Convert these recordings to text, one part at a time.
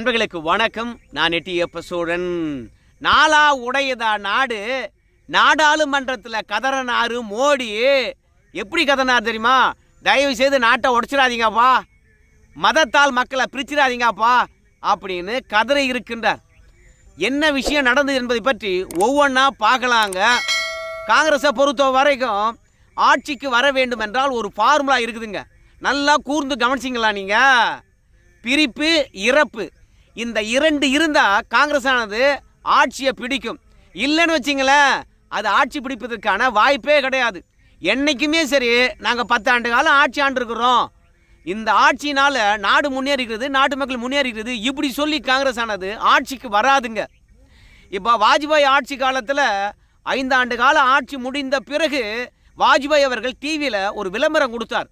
அன்பர்களுக்கு வணக்கம். நான் எட்டியப்ப சோழன் நாளா உடையதா நாடு? நாடாளுமன்றத்தில் கதறனாரு மோடி. எப்படி கதனார் தெரியுமா? தயவு செய்து நாட்டை உடைச்சிடாதீங்கப்பா. மதத்தால் மக்களை பிரிச்சிடாதீங்கப்பா அப்படின்னு கதறி இருக்கின்றார். என்ன விஷயம் நடந்தது என்பதை பற்றி ஒவ்வொன்றா பார்க்கலாங்க. காங்கிரஸை பொறுத்த வரைக்கும் ஆட்சிக்கு வர வேண்டும் என்றால் ஒரு ஃபார்முலா இருக்குதுங்க. நல்லா கூர்ந்து கவனிச்சிங்களா நீங்கள் பிரிப்பு இறப்பு. இந்த இரண்டு இருந்தால் காங்கிரஸ் ஆனது ஆட்சியை பிடிக்கும். இல்லைன்னு வச்சிங்களேன் அது ஆட்சி பிடிப்பதற்கான வாய்ப்பே கிடையாது. என்றைக்குமே சரி நாங்கள் பத்தாண்டு காலம் ஆட்சி ஆண்டிருக்கிறோம். இந்த ஆட்சினால் நாடு முன்னேறிக்கிறது நாட்டு மக்கள் முன்னேறிக்கிறது இப்படி சொல்லி காங்கிரஸ் ஆனது ஆட்சிக்கு வராதுங்க. இப்போ வாஜ்பாய் ஆட்சி காலத்தில் ஐந்தாண்டு கால ஆட்சி முடிந்த பிறகு வாஜ்பாய் அவர்கள் டிவியில் ஒரு விளம்பரம் கொடுத்தார்.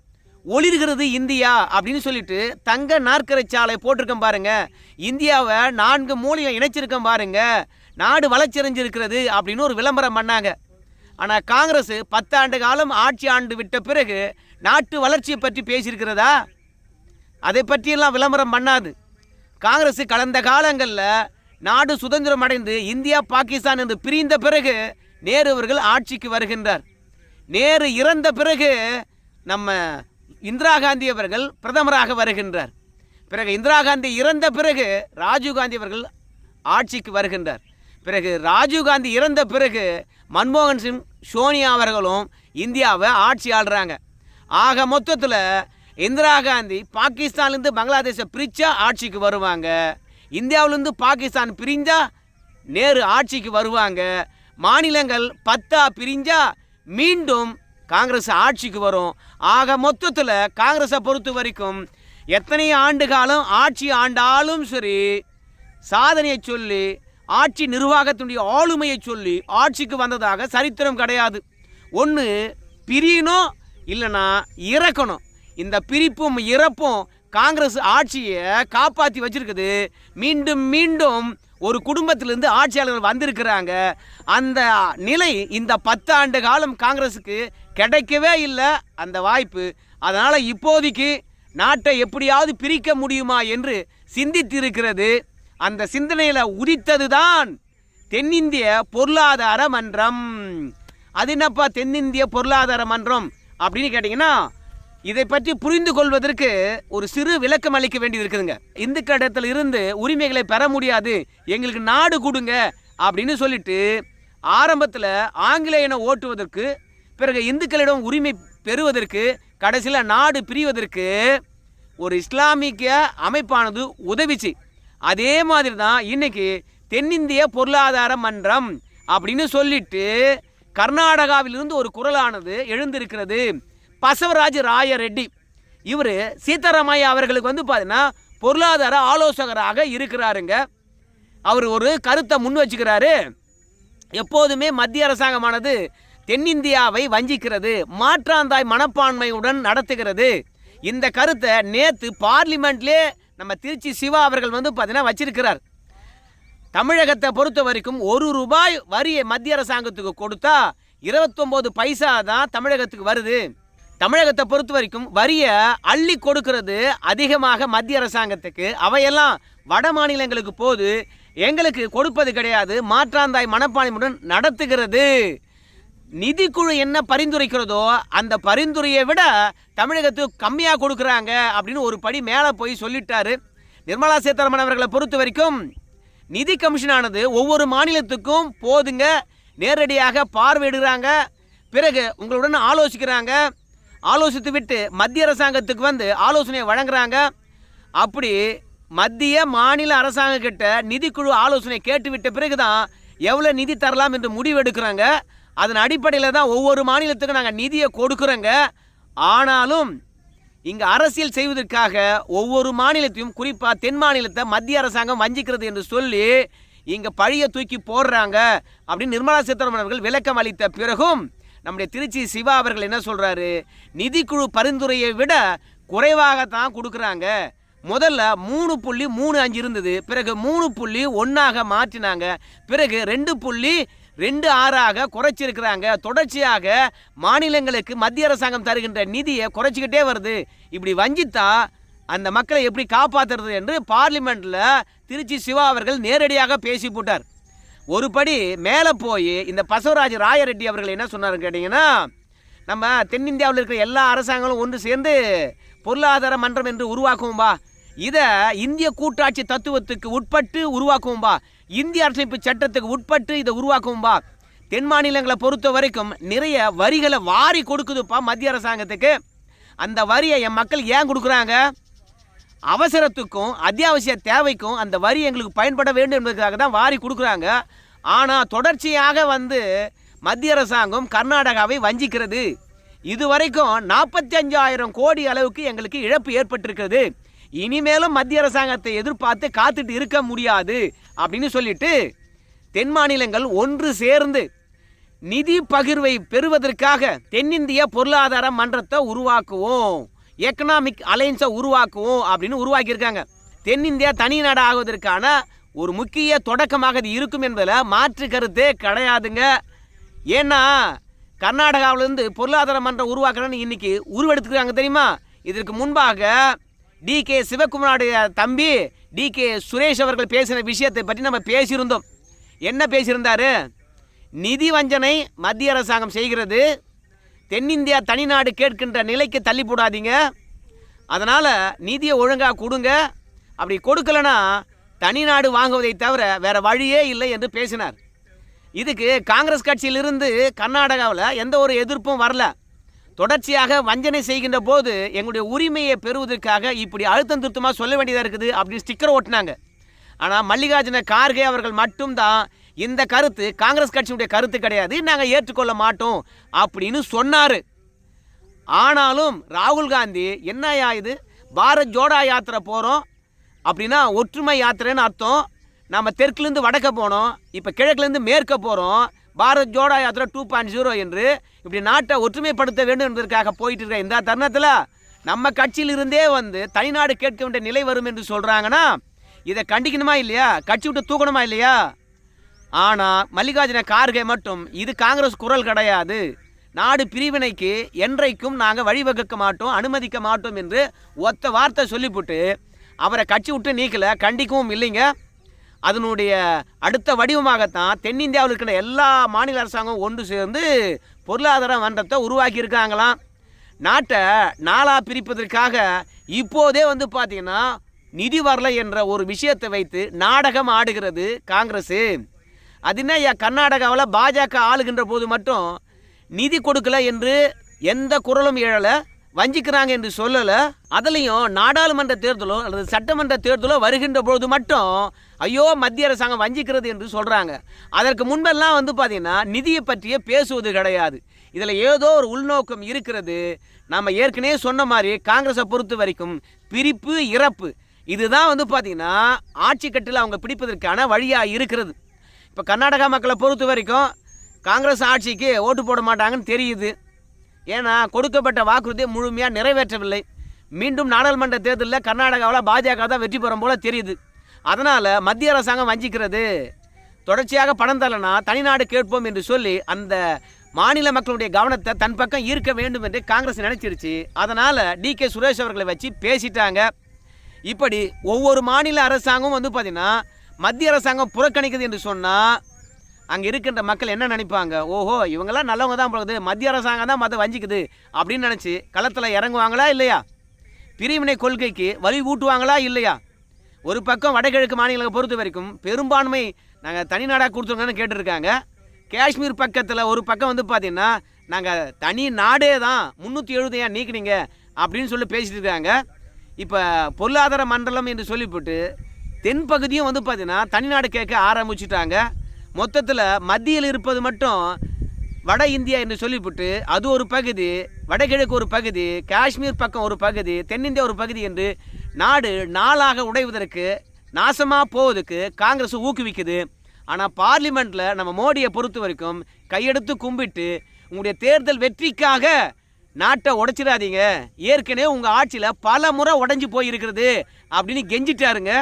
ஒளிர்கிறது இந்தியா அப்படின்னு சொல்லிட்டு தங்க நாற்கரை சாலை போட்டிருக்கேன் பாருங்க. இந்தியாவை நான்கு மூலையும் இணைச்சிருக்கேன் பாருங்க. நாடு வளர்ச்சியடைஞ்சிருக்கிறது அப்படின்னு ஒரு விளம்பரம் பண்ணாங்க. ஆனால் காங்கிரஸ் பத்தாண்டு காலம் ஆட்சி ஆண்டு விட்ட பிறகு நாட்டு வளர்ச்சியை பற்றி பேசியிருக்கிறதா? அதை பற்றியெல்லாம் விளம்பரம் பண்ணாது. காங்கிரஸ் கடந்த காலங்களில் நாடு சுதந்திரம் அடைந்து இந்தியா பாகிஸ்தான் என்று பிரிந்த பிறகு நேரு அவர்கள் ஆட்சிக்கு வருகின்றார். நேரு இறந்த பிறகு நம்ம இந்திரா காந்தி அவர்கள் பிரதமராக வருகின்றார். பிறகு இந்திரா காந்தி இறந்த பிறகு ராஜீவ் காந்தி அவர்கள் ஆட்சிக்கு வருகின்றார். பிறகு ராஜீவ் காந்தி இறந்த பிறகு மன்மோகன் சிங் சோனியா அவர்களும் இந்தியாவை ஆட்சி ஆள்றாங்க. ஆக மொத்தத்தில் இந்திரா காந்தி பாகிஸ்தான்லேருந்து பங்களாதேஷை பிரித்தா ஆட்சிக்கு வருவாங்க. இந்தியாவிலேருந்து பாகிஸ்தான் பிரிஞ்சா நேரு ஆட்சிக்கு வருவாங்க. மாநிலங்கள் பத்தா பிரிஞ்சா மீண்டும் காங்கிரஸ் ஆட்சிக்கு வரும். ஆக மொத்தத்தில் காங்கிரஸை பொறுத்த வரைக்கும் எத்தனை ஆண்டு காலம் ஆட்சி ஆண்டாலும் சரி சாதனையை சொல்லி ஆட்சி நிர்வாகத்தினுடைய ஆளுமையை சொல்லி ஆட்சிக்கு வந்ததாக சரித்திரம் கிடையாது. ஒன்று பிரியணும் இல்லைன்னா இறக்கணும். இந்த பிரிப்பும் இறப்பும் காங்கிரஸ் ஆட்சியை காப்பாற்றி வச்சிருக்குது. மீண்டும் மீண்டும் ஒரு குடும்பத்திலிருந்து ஆட்சியாளர்கள் வந்திருக்கிறாங்க. அந்த நிலை இந்த பத்து ஆண்டு காலம் காங்கிரஸுக்கு கிடைக்கவே இல்லை அந்த வாய்ப்பு. அதனால் இப்போதைக்கு நாட்டை எப்படியாவது பிரிக்க முடியுமா என்று சிந்தித்திருக்கிறது. அந்த சிந்தனையில் உதித்தது தான் தென்னிந்திய பொருளாதார மன்றம். அது என்னப்பா தென்னிந்திய பொருளாதார மன்றம் அப்படின்னு கேட்டிங்கன்னா இதை பற்றி புரிந்து கொள்வதற்கு ஒரு சிறு விளக்கம் அளிக்க வேண்டியது இருக்குதுங்க. இந்துக்களிடத்தில் இருந்து உரிமைகளை பெற முடியாது எங்களுக்கு நாடு கொடுங்க அப்படின்னு சொல்லிட்டு ஆரம்பத்தில் ஆங்கிலேயனை ஓட்டுவதற்கு பிறகு இந்துக்களிடம் உரிமை பெறுவதற்கு கடைசியில் நாடு பிரிவதற்கு ஒரு இஸ்லாமிக்க அமைப்பானது உதவிச்சு அதே மாதிரி தான் இன்னைக்கு தென்னிந்திய பொருளாதார மன்றம் அப்படின்னு சொல்லிட்டு கர்நாடகாவிலிருந்து ஒரு குரலானது எழுந்திருக்கிறது. பசவராஜ் ராய ரெட்டி இவர் சீதாராமையா அவர்களுக்கு வந்து பார்த்தீங்கன்னா பொருளாதார ஆலோசகராக இருக்கிறாருங்க. அவர் ஒரு கருத்தை முன் வச்சுக்கிறாரு. எப்போதுமே மத்திய அரசாங்கமானது தென்னிந்தியாவை வஞ்சிக்கிறது மாற்றாந்தாய் மனப்பான்மையுடன் நடத்துகிறது. இந்த கருத்தை நேற்று பார்லிமெண்ட்லேயே நம்ம திருச்சி சிவா அவர்கள் வந்து பார்த்தீங்கன்னா வச்சிருக்கிறார். தமிழகத்தை பொறுத்த வரைக்கும் ஒரு ரூபாய் வரியை மத்திய அரசாங்கத்துக்கு கொடுத்தா இருபத்தொம்போது பைசா தான் தமிழகத்துக்கு வருது. தமிழகத்தை பொறுத்த வரைக்கும் வரியை அள்ளி கொடுக்கிறது அதிகமாக மத்திய அரசாங்கத்துக்கு. அவையெல்லாம் வட மாநிலங்களுக்கு போது எங்களுக்கு கொடுப்பது கிடையாது. மாற்றாந்தாய் மனப்பான்மையுடன் நடத்துகிறது. நிதிக்குழு என்ன பரிந்துரைக்கிறதோ அந்த பரிந்துரையை விட தமிழகத்துக்கு கம்மியாக கொடுக்குறாங்க அப்படின்னு ஒரு படி மேலே போய் சொல்லிட்டாரு நிர்மலா சீதாராமன் அவர்களை பொறுத்த வரைக்கும். நிதி கமிஷனானது ஒவ்வொரு மாநிலத்துக்கும் போதுங்க நேரடியாக பார்வையிடுறாங்க பிறகு உங்களுடன் ஆலோசிக்கிறாங்க ஆலோசித்து விட்டு மத்திய அரசாங்கத்துக்கு வந்து ஆலோசனையை வழங்குறாங்க. அப்படி மத்திய மாநில அரசாங்கம் கிட்ட நிதிக்குழு ஆலோசனை கேட்டுவிட்ட பிறகு தான் எவ்வளோ நிதி தரலாம் என்று முடிவு எடுக்கிறாங்க. அதன் அடிப்படையில் தான் ஒவ்வொரு மாநிலத்துக்கும் நாங்கள் நிதியை கொடுக்குறோங்க. ஆனாலும் இங்கே அரசியல் செய்வதற்காக ஒவ்வொரு மாநிலத்தையும் குறிப்பாக தென் மாநிலத்தை மத்திய அரசாங்கம் வஞ்சிக்கிறது என்று சொல்லி இங்கே பழைய தூக்கி போடுறாங்க. அப்படின்னு நிர்மலா சீதாராமன் அவர்கள் விளக்கம் அளித்த பிறகும் நம்முடைய திருச்சி சிவா அவர்கள் என்ன சொல்கிறாரு நிதிக்குழு பரிந்துரையை விட குறைவாகத்தான் கொடுக்குறாங்க. முதல்ல மூணு புள்ளி மூணு அஞ்சு இருந்தது. பிறகு மூணு புள்ளி ஒன்றாக மாற்றினாங்க. பிறகு ரெண்டு புள்ளி ரெண்டு ஆறாக குறைச்சிருக்கிறாங்க. தொடர்ச்சியாக மாநிலங்களுக்கு மத்திய அரசாங்கம் தருகின்ற நிதியை குறைச்சிக்கிட்டே வருது. இப்படி வஞ்சித்தா அந்த மக்களை எப்படி காப்பாற்றுறது என்று பார்லிமெண்ட்டில் திருச்சி சிவா அவர்கள் நேரடியாக பேசி போட்டார். ஒரு படி மேலே போய் இந்த பசவராஜ் ராயரெட்டி அவர்கள் என்ன சொன்னார்ன்னு கேட்டிங்கன்னா நம்ம தென்னிந்தியாவில் இருக்கிற எல்லா அரசாங்கங்களும் ஒன்று சேர்ந்து பொருளாதார மன்றம் என்று உருவாக்குவோம்பா இதை இந்திய கூட்டாட்சி தத்துவத்துக்கு உட்பட்டு உருவாக்குவோம்பா இந்திய அரசமைப்பு சட்டத்துக்கு உட்பட்டு இதை உருவாக்குவோம்பா தென் மாநிலங்களை பொறுத்த வரைக்கும் நிறைய வரிகளை வாரி கொடுக்குதுப்பா மத்திய அரசாங்கத்துக்கு. அந்த வரியை என் மக்கள் ஏன் கொடுக்குறாங்க? அவசரத்துக்கும் அத்தியாவசிய தேவைக்கும் அந்த வரி எங்களுக்கு பயன்பட வேண்டும் என்பதற்காக தான் வாரி கொடுக்குறாங்க. ஆனால் தொடர்ச்சியாக வந்து மத்திய அரசாங்கம் கர்நாடகாவை வஞ்சிக்கிறது. இதுவரைக்கும் நாற்பத்தி அஞ்சாயிரம் கோடி அளவுக்கு எங்களுக்கு இழப்பு ஏற்பட்டிருக்கிறது. இனிமேலும் மத்திய அரசாங்கத்தை எதிர்பார்த்து காத்துட்டு இருக்க முடியாது அப்படின்னு சொல்லிட்டு தென் மாநிலங்கள் ஒன்று சேர்ந்து நிதி பகிர்வை பெறுவதற்காக தென்னிந்திய பொருளாதார மன்றத்தை உருவாக்குவோம். எக்கனாமிக் அலையன்ஸை உருவாக்குவோம் அப்படின்னு உருவாக்கியிருக்காங்க. தென்னிந்தியா தனி நாடு ஆகுவதற்கான ஒரு முக்கிய தொடக்கமாக இது இருக்கும் என்பதில் மாற்று கருத்தே கிடையாதுங்க. ஏன்னா கர்நாடகாவிலேருந்து பொருளாதார மன்றம் உருவாக்குறேன்னு இன்னைக்கு உருவெடுத்துக்கிறாங்க தெரியுமா? இதற்கு முன்பாக டி கே சிவகுமாருடைய தம்பி டி கே சுரேஷ் அவர்கள் பேசின விஷயத்தை பற்றி நம்ம பேசியிருந்தோம். என்ன பேசியிருந்தாரு? நிதி வஞ்சனை மத்திய அரசாங்கம் செய்கிறது. தென்னிந்தியா தனிநாடு கேட்கின்ற நிலைக்கு தள்ளி போடாதீங்க. அதனால் நிதியை ஒழுங்காக கொடுங்க. அப்படி கொடுக்கலனா தனிநாடு வாங்குவதை தவிர வேறு வழியே இல்லை என்று பேசினார். இதுக்கு காங்கிரஸ் கட்சியிலிருந்து கர்நாடகாவில் எந்த ஒரு எதிர்ப்பும் வரல. தொடர்ச்சியாக வஞ்சனை செய்கின்ற போது எங்களுடைய உரிமையை பெறுவதற்காக இப்படி அழுத்தம் திருத்தமாக சொல்ல வேண்டியதாக இருக்குது அப்படின்னு ஸ்டிக்கர் ஓட்டினாங்க. ஆனால் மல்லிகார்ஜுன கார்கே அவர்கள் மட்டும்தான் இந்த கருத்து காங்கிரஸ் கட்சியுடைய கருத்து கிடையாது நாங்கள் ஏற்றுக்கொள்ள மாட்டோம் அப்படின்னு சொன்னார். ஆனாலும் ராகுல் காந்தி என்னையா இது? பாரத் ஜோடா யாத்திரை போகிறோம் அப்படின்னா ஒற்றுமை யாத்திரைன்னு அர்த்தம். நம்ம தெற்குலேருந்து வடக்க போனோம் இப்போ கிழக்குலேருந்து மேற்க போகிறோம் பாரத் ஜோடா யாத்திரை டூ பாயிண்ட் ஜீரோ என்று இப்படி நாட்டை ஒற்றுமைப்படுத்த வேண்டும் என்பதற்காக போயிட்டு இருக்க இந்த தருணத்தில் நம்ம கட்சியிலிருந்தே வந்து தனிநாடு கேட்க வேண்டிய நிலை வரும் என்று சொல்கிறாங்கன்னா இதை கண்டிக்கணுமா இல்லையா? கட்சி விட்டு தூக்கணுமா இல்லையா? ஆனால் மல்லிகார்ஜுன கார்கே மட்டும் இது காங்கிரஸ் குரல் கிடையாது. நாடு பிரிவினைக்கு என்றைக்கும் நாங்கள் வழிவகுக்க மாட்டோம் அனுமதிக்க மாட்டோம் என்று ஒத்த வார்த்தை சொல்லிவிட்டு அவரை கட்சி விட்டு நீக்கலை கண்டிக்கவும் இல்லைங்க. அதனுடைய அடுத்த வடிவமாகத்தான் தென்னிந்தியாவில் இருக்கிற எல்லா மாநில அரசாங்கம் ஒன்று சேர்ந்து பொருளாதார மன்றத்தை உருவாக்கியிருக்காங்களாம். நாட்டை நாளாக பிரிப்பதற்காக இப்போதே வந்து பார்த்திங்கன்னா நிதி வரலை என்ற ஒரு விஷயத்தை வைத்து நாடகம் ஆடுகிறது காங்கிரஸு. அது என்ன கர்நாடகாவில் பாஜக ஆளுகின்ற போது மட்டும் நிதி கொடுக்கல என்று எந்த குரலும் எழலை வஞ்சிக்கிறாங்க என்று சொல்லலை. அதுலேயும் நாடாளுமன்ற தேர்தலோ அல்லது சட்டமன்ற தேர்தலோ வருகின்ற பொழுது மட்டும் ஐயோ மத்திய அரசாங்கம் வஞ்சிக்கிறது என்று சொல்கிறாங்க அதற்கு முன்பெல்லாம் வந்து பார்த்திங்கன்னா நிதியை பற்றியே பேசுவது கிடையாது. இதில் ஏதோ ஒரு உள்நோக்கம் இருக்கிறது. நம்ம ஏற்கனவே சொன்ன மாதிரி காங்கிரஸை பொறுத்த வரைக்கும் பிரிப்பு இறப்பு. இதுதான் வந்து பார்த்திங்கன்னா ஆட்சி கட்டில் அவங்க பிடிப்பதற்கான வழியாக இருக்கிறது. இப்போ கர்நாடகா மக்களை பொறுத்த வரைக்கும் காங்கிரஸ் ஆட்சிக்கு ஓட்டு போட மாட்டாங்கன்னு தெரியுது. ஏன்னா கொடுக்கப்பட்ட வாக்குறுதியை முழுமையாக நிறைவேற்றவில்லை. மீண்டும் நாடாளுமன்ற தேர்தலில் கர்நாடகாவில் பாஜக தான் வெற்றி பெறும் போல தெரியுது. அதனால் மத்திய அரசாங்கம் வஞ்சிக்கிறது தொடர்ச்சியாக பணம் தரலனா தனிநாடு கேட்போம் என்று சொல்லி அந்த மாநில மக்களுடைய கவனத்தை தன் பக்கம் ஈர்க்க வேண்டும் என்று காங்கிரஸ் நினைச்சிருச்சு. அதனால் டி கே சுரேஷ் அவர்களை வச்சு பேசிட்டாங்க. இப்படி ஒவ்வொரு மாநில அரசாங்கமும் வந்து பார்த்திங்கன்னா மத்திய அரசாங்கம் புறக்கணிக்குது என்று சொன்னால் அங்கே இருக்கின்ற மக்கள் என்ன நினைப்பாங்க? ஓஹோ இவங்கெல்லாம் நல்லவங்க தான் போகுது மத்திய அரசாங்கம் தான் மதம் வஞ்சிக்குது அப்படின்னு நினச்சி களத்தில் இறங்குவாங்களா இல்லையா? பிரிவினை கொள்கைக்கு வழி ஊட்டுவாங்களா இல்லையா? ஒரு பக்கம் வடகிழக்கு மாநிலங்களை பொறுத்த வரைக்கும் பெரும்பான்மை நாங்கள் தனிநாடாக கொடுத்துருங்கன்னு கேட்டிருக்காங்க. காஷ்மீர் பக்கத்தில் ஒரு பக்கம் வந்து பார்த்தீங்கன்னா நாங்கள் தனி நாடே தான் முந்நூற்றி எழுபது ஏன் நீக்கினீங்க அப்படின்னு சொல்லி பேசிட்டு இருக்காங்க. இப்போ பொருளாதார மண்டலம் என்று சொல்லிவிட்டு தென்பகுதியும் வந்து பார்த்தீங்கன்னா தனிநாடு கேட்க ஆரம்பிச்சுட்டாங்க. மொத்தத்தில் மத்தியில் இருப்பது மட்டும் வட இந்தியா என்று சொல்லிவிட்டு அது ஒரு பகுதி வடகிழக்கு ஒரு பகுதி காஷ்மீர் பக்கம் ஒரு பகுதி தென்னிந்தியா ஒரு பகுதி என்று நாடு நாளாக உடைவதற்கு நாசமாக போவதற்கு காங்கிரஸ் ஊக்குவிக்குது. ஆனால் பார்லிமெண்ட்டில் நம்ம மோடியை பொறுத்த வரைக்கும் கையெடுத்து கும்பிட்டு உங்களுடைய தேர்தல் வெற்றிக்காக நாட்டை உடைச்சிடாதீங்க. ஏற்கனவே உங்கள் ஆட்சியில் பல முறை உடஞ்சி போயிருக்கிறது அப்படின்னு கெஞ்சிட்டாருங்க.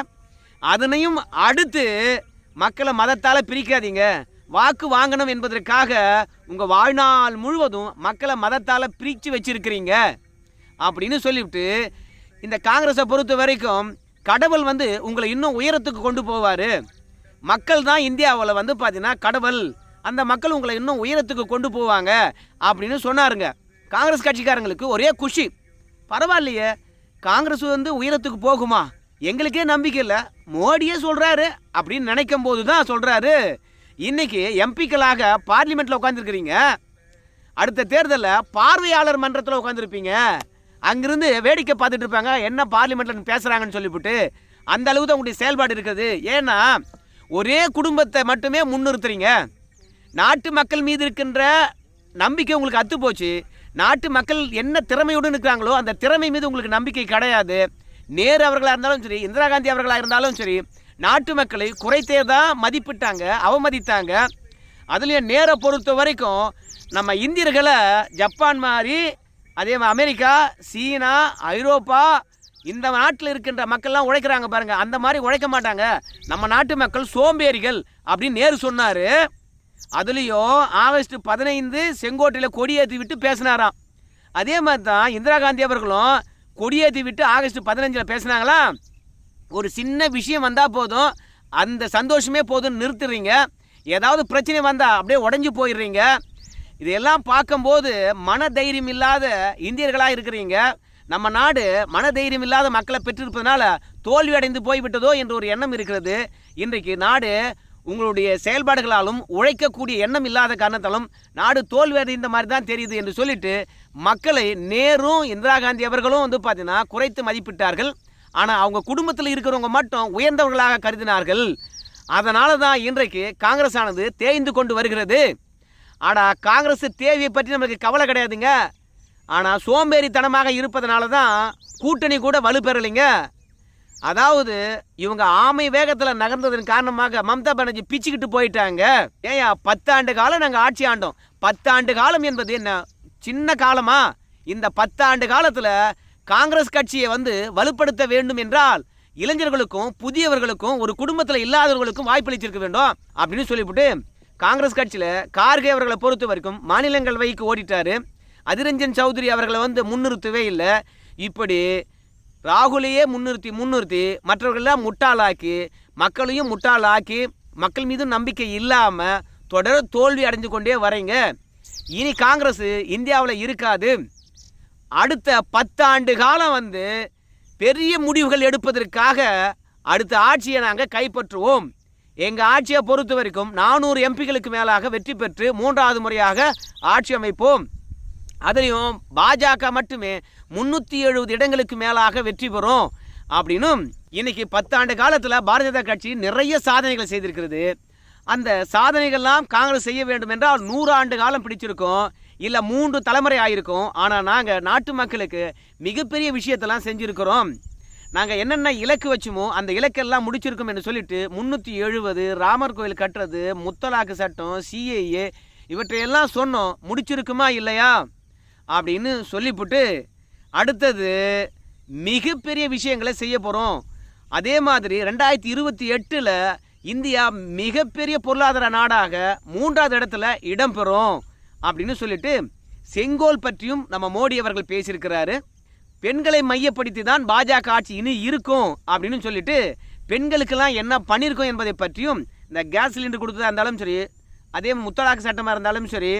அதனையும் அடுத்து மக்களை மதத்தால் பிரிக்காதீங்க. வாக்கு வாங்கணும் என்பதற்காக உங்கள் வாழ்நாள் முழுவதும் மக்களை மதத்தால் பிரித்து வச்சுருக்கிறீங்க. அப்படின்னு சொல்லிவிட்டு இந்த காங்கிரஸை பொறுத்த வரைக்கும் கடவுள் வந்து உங்களை இன்னும் உயரத்துக்கு கொண்டு போவார். மக்கள் தான் இந்தியாவில் வந்து பார்த்தீங்கன்னா கடவுள். அந்த மக்கள் உங்களை இன்னும் உயரத்துக்கு கொண்டு போவாங்க அப்படின்னு சொன்னாருங்க. காங்கிரஸ் கட்சிக்காரங்களுக்கு ஒரே குஷி. பரவாயில்லையே காங்கிரஸ் வந்து உயரத்துக்கு போகுமா? எங்களுக்கே நம்பிக்கை இல்லை. மோடியே சொல்கிறாரு அப்படின்னு நினைக்கும் போது தான் சொல்கிறாரு இன்னைக்கு எம்பிக்களாக பார்லிமெண்ட்டில் உட்காந்துருக்கிறீங்க அடுத்த தேர்தலில் பார்வையாளர் மன்றத்தில் உட்காந்துருப்பீங்க அங்கிருந்து வேடிக்கை பார்த்துட்டு இருப்பாங்க. என்ன பார்லிமெண்ட்டில் பேசுகிறாங்கன்னு சொல்லிவிட்டு அந்த அளவுக்கு தான் உங்களுடைய செயல்பாடு இருக்குது. ஏன்னா ஒரே குடும்பத்தை மட்டுமே முன்னிறுத்துறீங்க. நாட்டு மக்கள் மீது இருக்கின்ற நம்பிக்கை உங்களுக்கு அத்து போச்சு நாட்டு மக்கள் என்ன திறமையுடன் இருக்கிறாங்களோ அந்த திறமை மீது உங்களுக்கு நம்பிக்கை கிடையாது. நேரு அவர்களாக இருந்தாலும் சரி இந்திரா காந்தி அவர்களாக இருந்தாலும் சரி நாட்டு மக்களை குறைத்தே தான் மதிப்பிட்டாங்க அவமதித்தாங்க. அதுலேயும் நேரை பொறுத்த வரைக்கும் நம்ம இந்தியர்களை ஜப்பான் மாதிரி அதே மாதிரி அமெரிக்கா சீனா ஐரோப்பா இந்த நாட்டில் இருக்கின்ற மக்கள்லாம் உழைக்கிறாங்க பாருங்கள் அந்த மாதிரி உழைக்க மாட்டாங்க. நம்ம நாட்டு மக்கள் சோம்பேறிகள் அப்படின்னு நேரு சொன்னார். அதுலேயும் ஆகஸ்ட் பதினைந்து செங்கோட்டையில் கொடியேற்றி விட்டு பேசினாராம். அதே மாதிரி தான் இந்திரா காந்தி அவர்களும் கொடியேற்றி விட்டு ஆகஸ்ட் பதினஞ்சில் பேசுனாங்களா? ஒரு சின்ன விஷயம் வந்தால் போதும். அந்த சந்தோஷமே போதும்னு நிறுத்துறீங்க. ஏதாவது பிரச்சனை வந்தால் அப்படியே உடஞ்சி போயிடுறீங்க. இதையெல்லாம் பார்க்கும்போது மன தைரியம் இல்லாத இந்தியர்களாக இருக்கிறீங்க. நம்ம நாடு மன தைரியம் இல்லாத மக்களை பெற்றிருப்பதனால தோல்வி அடைந்து போய்விட்டதோ என்ற ஒரு எண்ணம் இருக்கிறது. இன்றைக்கு நாடு உங்களுடைய செயல்பாடுகளாலும் உழைக்கக்கூடிய எண்ணம் இல்லாத காரணத்தாலும் நாடு தோல்வி இந்த மாதிரி தான் தெரியுது என்று சொல்லிட்டு மக்களை நேரும் இந்திரா காந்தி அவர்களும் வந்து பார்த்தீங்கன்னா குறைத்து மதிப்பிட்டார்கள். ஆனால் அவங்க குடும்பத்தில் இருக்கிறவங்க மட்டும் உயர்ந்தவர்களாக கருதினார்கள். அதனால தான் இன்றைக்கு காங்கிரஸ் ஆனது தேய்ந்து கொண்டு வருகிறது. ஆனால் காங்கிரஸ் தேவையை பற்றி நமக்கு கவலை கிடையாதுங்க. ஆனால் சோம்பேறித்தனமாக இருப்பதனால தான் கூட்டணி கூட வலுப்பெறலைங்க. அதாவது இவங்க ஆமை வேகத்தில் நகர்ந்ததன் காரணமாக மம்தா பானர்ஜி பிச்சுக்கிட்டு போயிட்டாங்க. ஏயா பத்தாண்டு காலம் நாங்கள் ஆட்சி ஆண்டோம். பத்தாண்டு காலம் என்பது என்ன? சின்ன காலமா? இந்த பத்தாண்டு காலத்தில் காங்கிரஸ் கட்சியை வந்து வலுப்படுத்த வேண்டும் என்றால் இளைஞர்களுக்கும் புதியவர்களுக்கும் ஒரு குடும்பத்தில் இல்லாதவர்களுக்கும் வாய்ப்பளிச்சிருக்க வேண்டும். அப்படின்னு சொல்லிவிட்டு காங்கிரஸ் கட்சியில் கார்கே அவர்களை பொறுத்த வரைக்கும் மாநிலங்களவைக்கு ஓடிட்டாரு. அதிரஞ்சன் சௌத்ரி அவர்களை வந்து முன்னிறுத்தவே இல்லை. இப்படி ராகுலையே முன்னிறுத்தி முன்னிறுத்தி மற்றவர்களெல்லாம் முட்டாளாக்கி மக்களையும் முட்டாளாக்கி மக்கள் மீது நம்பிக்கை இல்லாமல் தொடர் தோல்வி அடைஞ்சு கொண்டே வரீங்க. இனி காங்கிரஸ் இந்தியாவில் இருக்காது. அடுத்த பத்தாண்டு காலம் வந்து பெரிய முடிவுகள் எடுப்பதற்காக அடுத்த ஆட்சியை நாங்கள் கைப்பற்றுவோம். எங்கள் ஆட்சியை பொறுத்த வரைக்கும் நானூறு எம்பிகளுக்கு மேலாக வெற்றி பெற்று மூன்றாவது முறையாக ஆட்சி அமைப்போம். அதுலேயும் பாஜக மட்டுமே முந்நூற்றி எழுபது இடங்களுக்கு மேலாக வெற்றி பெறும் அப்படின்னும் இன்னைக்கு பத்தாண்டு காலத்தில் பாரதிய ஜனதா கட்சி நிறைய சாதனைகள் செய்திருக்கிறது. அந்த சாதனைகள்லாம் காங்கிரஸ் செய்ய வேண்டும் என்றால் நூறு ஆண்டு காலம் பிடிச்சிருக்கும். இல்லை மூன்று தலைமுறை ஆயிருக்கும். ஆனால் நாங்கள் நாட்டு மக்களுக்கு மிகப்பெரிய விஷயத்தெல்லாம் செஞ்சுருக்கிறோம். நாங்கள் என்னென்ன இலக்கு வச்சுமோ அந்த இலக்கெல்லாம் முடிச்சிருக்கோம் என்று சொல்லிட்டு முந்நூற்றி எழுபது ராமர் கோயில் கட்டுறது முத்தலாக்கு சட்டம் சிஏஏ இவற்றையெல்லாம் சொன்னோம். முடிச்சிருக்குமா இல்லையா? அப்படின்னு சொல்லிவிட்டு அடுத்தது மிகப்பெரிய விஷயங்களை செய்ய போகிறோம் அதே மாதிரி ரெண்டாயிரத்தி இருபத்தி எட்டில் இந்தியா மிகப்பெரிய பொருளாதார நாடாக மூன்றாவது இடத்துல இடம்பெறும் அப்படின்னு சொல்லிட்டு செங்கோல் பற்றியும் நம்ம மோடி அவர்கள் பேசியிருக்கிறாரு. பெண்களை மையப்படுத்தி தான் பாஜக ஆட்சி இனி இருக்கும் அப்படின்னு சொல்லிட்டு பெண்களுக்கெல்லாம் என்ன பண்ணியிருக்கோம் என்பதை பற்றியும் இந்த கேஸ் சிலிண்டர் கொடுத்ததா இருந்தாலும் சரி அதே முத்தலாக்கு சட்டமாக இருந்தாலும் சரி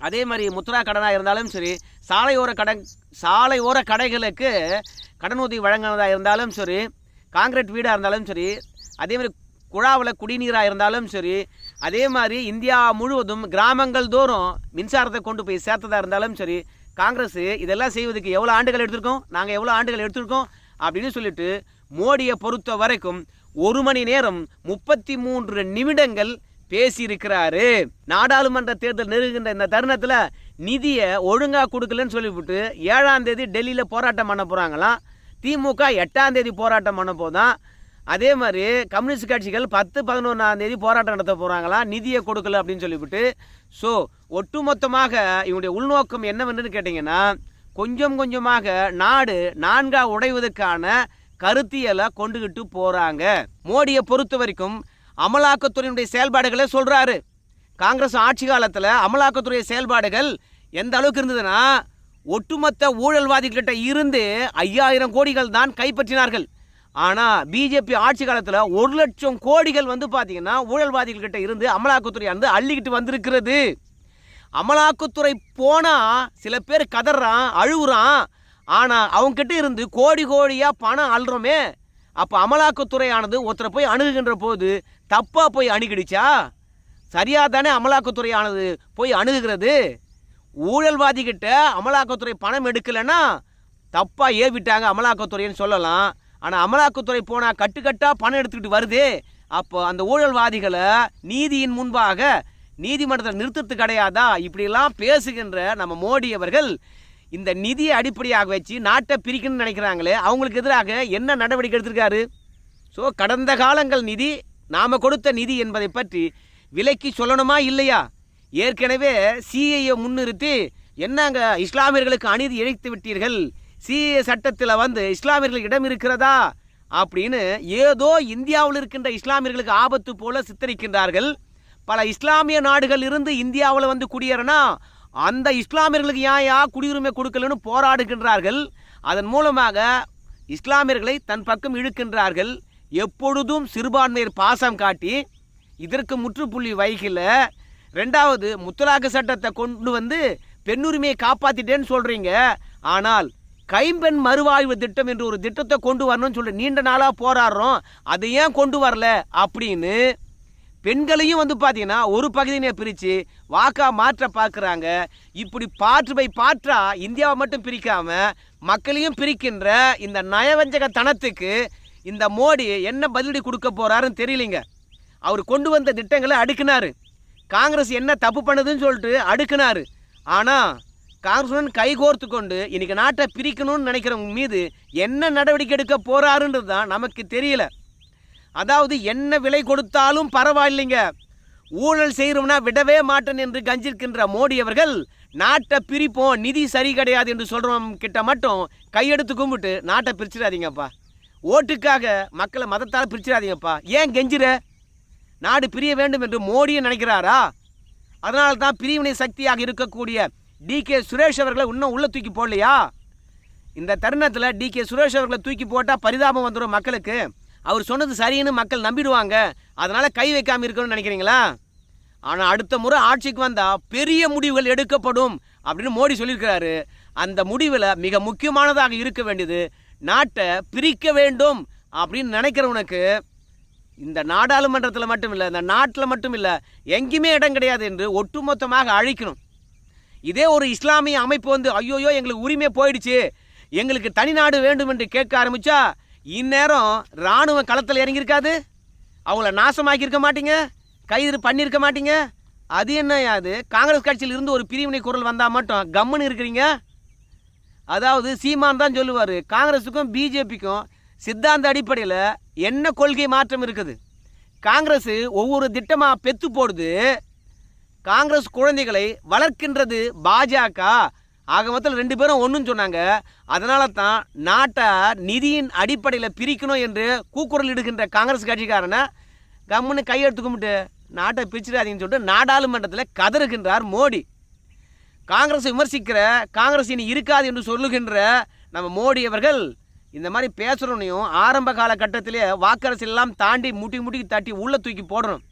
அதே மாதிரி முத்ரா கடனாக இருந்தாலும் சரி சாலையோர கடை சாலையோர கடைகளுக்கு கடனுதவி வழங்கினதாக இருந்தாலும் சரி காங்கிரீட் வீடாக இருந்தாலும் சரி அதே மாதிரி குழாவில் குடிநீராக இருந்தாலும் சரி அதே மாதிரி இந்தியா முழுவதும் கிராமங்கள் தோறும் மின்சாரத்தை கொண்டு போய் சேர்த்ததாக இருந்தாலும் சரி காங்கிரஸ் இதெல்லாம் செய்வதற்கு எவ்வளோ ஆண்டுகள் எடுத்திருக்கோம் நாங்கள் எவ்வளோ ஆண்டுகள் எடுத்திருக்கோம் அப்படின்னு சொல்லிட்டு மோடியை பொறுத்த வரைக்கும் ஒரு மணி நேரம் முப்பத்தி மூன்று நிமிடங்கள் பேசியிருக்கிறாரு. நாடாளுமன்ற தேர்தல் நெருங்குகின்ற இந்த தருணத்தில் நிதியை ஒழுங்காக கொடுக்கலன்னு சொல்லிவிட்டு ஏழாம் தேதி டெல்லியில் போராட்டம் பண்ண போகிறாங்களாம் திமுக எட்டாம் தேதி போராட்டம் பண்ண போதான் அதே மாதிரி கம்யூனிஸ்ட் கட்சிகள் பத்து பதினொன்றாம் தேதி போராட்டம் நடத்த போகிறாங்களாம் நிதியை கொடுக்கல அப்படின்னு சொல்லிவிட்டு. ஸோ ஒட்டுமொத்தமாக இவனுடைய உள்நோக்கம் என்னவென்று கேட்டிங்கன்னா கொஞ்சம் கொஞ்சமாக நாடு நான்கா உடைவதற்கான கருத்தியலை கொண்டுகிட்டு போகிறாங்க மோடியை பொறுத்த வரைக்கும் அமலாக்கத்துறையினுடைய செயல்பாடுகளை சொல்கிறாரு காங்கிரஸ் ஆட்சி காலத்தில் அமலாக்கத்துறை செயல்பாடுகள் எந்த அளவுக்கு இருந்ததுன்னா ஒட்டுமொத்த ஊழல்வாதிகள்கிட்ட இருந்து ஐயாயிரம் கோடிகள் தான் கைப்பற்றினார்கள். ஆனால் பிஜேபி ஆட்சி காலத்தில் ஒரு லட்சம் கோடிகள் வந்து பார்த்தீங்கன்னா ஊழல்வாதிகள்கிட்ட இருந்து அமலாக்கத்துறை வந்து அள்ளிக்கிட்டு வந்திருக்கிறது. அமலாக்கத்துறை போனால் சில பேர் கதறான் அழுகுறான் ஆனால் அவங்ககிட்ட இருந்து கோடி கோடியாக பணம் அள்ளுறோமே அப்போ அமலாக்கத்துறையானது ஒருத்தரை போய் அணுகுகின்ற போது தப்பாக போய் அணுகிடுச்சா? சரியாக தானே அமலாக்கத்துறையானது போய் அணுகுகிறது? ஊழல்வாதிகிட்ட அமலாக்கத்துறை பணம் எடுக்கலைன்னா தப்பாக ஏவிட்டாங்க அமலாக்கத்துறைன்னு சொல்லலாம். ஆனால் அமலாக்கத்துறை போனால் கட்டுக்கட்டாக பணம் எடுத்துக்கிட்டு வருதே. அப்போ அந்த ஊழல்வாதிகளை நீதியின் முன்பாக நீதிமன்றத்தில் நிறுத்தத்து கிடையாதா? இப்படிலாம் பேசுகின்ற நம்ம மோடி அவர்கள் இந்த நிதியை அடிப்படையாக வச்சு நாட்டை பிரிக்கணும்னு நினைக்கிறாங்களே அவங்களுக்கு எதிராக என்ன நடவடிக்கை எடுத்திருக்காரு? ஸோ கடந்த காலங்கள் நிதி நாம் கொடுத்த நிதி என்பதை பற்றி விலைக்கு சொல்லணுமா இல்லையா? ஏற்கனவே சிஐயை முன்னிறுத்தி என்னங்க இஸ்லாமியர்களுக்கு அநீதி இழைத்து விட்டீர்கள்? சிஏ சட்டத்தில் வந்து இஸ்லாமியர்களுக்கு இடம் இருக்கிறதா? அப்படின்னு ஏதோ இந்தியாவில் இருக்கின்ற இஸ்லாமியர்களுக்கு ஆபத்து போல சித்தரிக்கின்றார்கள். பல இஸ்லாமிய நாடுகள் இருந்து இந்தியாவில் வந்து குடியேறினா அந்த இஸ்லாமியர்களுக்கு ஏன் யா குடியுரிமை கொடுக்கலன்னு போராடுகின்றார்கள்? அதன் மூலமாக இஸ்லாமியர்களை தன் பக்கம் இழுக்கின்றார்கள். எப்பொழுதும் சிறுபான்மையர் பாசம் காட்டி இதற்கு முற்றுப்புள்ளி வைக்கல. ரெண்டாவது முத்தலாக்கு சட்டத்தை கொண்டு வந்து பெண்ணுரிமையை காப்பாற்றிட்டேன்னு சொல்கிறீங்க ஆனால் கைம்பெண் மறுவாழ்வு திட்டம் என்று ஒரு திட்டத்தை கொண்டு வரணும்னு சொல்லி நீண்ட நாளாக போராடுறோம். அதை ஏன் கொண்டு வரல? அப்படின்னு பெண்களையும் வந்து பார்த்தீங்கன்னா ஒரு பகுதியினை பிரித்து வாக்கா மாற்ற பார்க்குறாங்க. இப்படி பாற்று பை பாற்றா இந்தியாவை மட்டும் பிரிக்காம மக்களையும் பிரிக்கின்ற இந்த நயவஞ்சக தனத்துக்கு இந்த மோடி என்ன பதிலடி கொடுக்க போகிறாருன்னு தெரியலைங்க. அவர் கொண்டு வந்த திட்டங்களை அடுக்குனாரு. காங்கிரஸ் என்ன தப்பு பண்ணுதுன்னு சொல்லிட்டு அடுக்கினார். ஆனால் காங்கிரஸுடன் கைகோர்த்து கொண்டு இன்றைக்கி நாட்டை பிரிக்கணும்னு நினைக்கிறவங்க மீது என்ன நடவடிக்கை எடுக்க போகிறாருன்றது தான் நமக்கு தெரியல. அதாவது என்ன விலை கொடுத்தாலும் பரவாயில்லைங்க. ஊழல் செய்கிறோம்னா விடவே மாட்டேன் என்று கஞ்சிருக்கின்ற மோடி அவர்கள் நாட்டை பிரிப்போம் நிதி சரி கிடையாது என்று சொல்கிறோம் கிட்ட மட்டும் கையெடுத்து கும்பிட்டு நாட்டை பிரிச்சிடாதீங்கப்பா. ஓட்டுக்காக மக்களை மதத்தால் பிரிச்சிடாதீங்கப்பா. ஏன் கெஞ்சிற? நாடு பிரிய வேண்டும் என்று மோடியை நினைக்கிறாரா? அதனால தான் பிரிவினை சக்தியாக இருக்கக்கூடிய டி. கே. சுரேஷ் அவர்களை இன்னும் உள்ளே தூக்கி போடலையா? இந்த தருணத்தில் டி. கே. சுரேஷ் அவர்களை தூக்கி போட்டால் பரிதாபம் வந்துடும் மக்களுக்கு. அவர் சொன்னது சரின்னு மக்கள் நம்பிடுவாங்க. அதனால் கை வைக்காமல் இருக்கணும்னு நினைக்கிறீங்களா? ஆனால் அடுத்த முறை ஆட்சிக்கு வந்தால் பெரிய முடிவுகள் எடுக்கப்படும் அப்படின்னு மோடி சொல்லியிருக்கிறாரு. அந்த முடிவில் மிக முக்கியமானதாக இருக்க வேண்டியது நாட்டை பிரிக்க வேண்டும் அப்படின்னு நினைக்கிறவனுக்கு இந்த நாடாளுமன்றத்தில் மட்டும் இல்லை இந்த நாட்டில் மட்டும் இல்லை எங்கேயுமே இடம் கிடையாது என்று ஒட்டுமொத்தமாக அழிக்கணும். இதே ஒரு இஸ்லாமிய அமைப்பு வந்து ஐயோயோ எங்களுக்கு உரிமை போயிடுச்சு. எங்களுக்கு தனி நாடு வேண்டும் என்று கேட்க ஆரம்பித்தா இந்நேரம் இராணுவம் களத்தில் இறங்கியிருக்காது. அவங்கள நாசமாக்கியிருக்க மாட்டீங்க. கைது பண்ணியிருக்க மாட்டீங்க. அது என்ன அது? காங்கிரஸ் கட்சியில் இருந்து ஒரு பிரிவினை குரல் வந்தால் மட்டும் கம்முன்னு இருக்கிறீங்க? அதாவது சீமான் தான் சொல்லுவார் காங்கிரஸுக்கும் பிஜேபிக்கும் சித்தாந்த அடிப்படையில் என்ன கொள்கை மாற்றம் இருக்குது? காங்கிரஸ் ஒவ்வொரு திட்டமாக பெத்து போடுது. காங்கிரஸ் குழந்தைகளை வளர்க்கின்றது பாஜக. ஆக மொத்தத்தில் ரெண்டு பேரும் ஒன்றுன்னு சொன்னாங்க. அதனால தான் நாட்டை நிதியின் அடிப்படையில் பிரிக்கணும் என்று கூக்குரல் இடுகின்ற காங்கிரஸ் கட்சிக்காரனை கம்முன்னு கையெடுத்து கும்பிட்டு நாட்டை பிரிச்சிடாதீங்கன்னு சொல்லிட்டு நாடாளுமன்றத்தில் கதறுகின்றார் மோடி. காங்கிரஸை விமர்சிக்கிற காங்கிரஸ் இனி இருக்காது என்று சொல்லுகின்ற நம்ம மோடி அவர்கள் இந்த மாதிரி பேசுகிறோனையும் ஆரம்ப காலகட்டத்திலே வாக்கரசு எல்லாம் தாண்டி முட்டி முட்டி தட்டி உள்ளே தூக்கி போடணும்.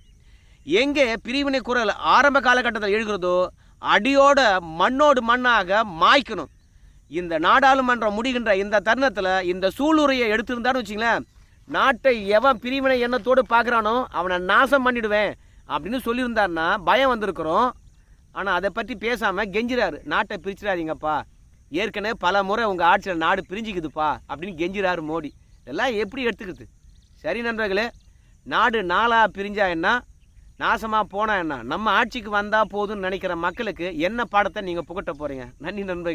எங்கே பிரிவினை குரல் ஆரம்ப காலகட்டத்தில் எழுகிறதோ அடியோட மண்ணோடு மண்ணாக மாய்க்கணும். இந்த நாடாளுமன்றம் முடிகின்ற இந்த தருணத்தில் இந்த சூளுரையை எடுத்திருந்தான்னு வச்சுங்களேன் நாட்டை எவன் பிரிவினை எண்ணத்தோடு பார்க்குறானோ அவனை நாசம் பண்ணிடுவேன் அப்படின்னு சொல்லியிருந்தாருன்னா பயம் வந்திருக்கிறோம். ஆனால் அதை பற்றி பேசாமல் கெஞ்சிறாரு. நாட்டை பிரிச்சிடாதீங்கப்பா. ஏற்கனவே பல முறை உங்கள் ஆட்சியில் நாடு பிரிஞ்சுக்குதுப்பா அப்படின்னு கெஞ்சிறாரு மோடி. இதெல்லாம் எப்படி எடுத்துக்கிறது சரி நண்பர்களே நாடு நாளாக பிரிஞ்சா என்ன? நாசமாக போனால் என்ன? நம்ம ஆட்சிக்கு வந்தால் போதும்னு நினைக்கிற மக்களுக்கு என்ன பாடத்தை நீங்கள் புகட்ட போகிறீங்க நன்றி நண்பர்கள்.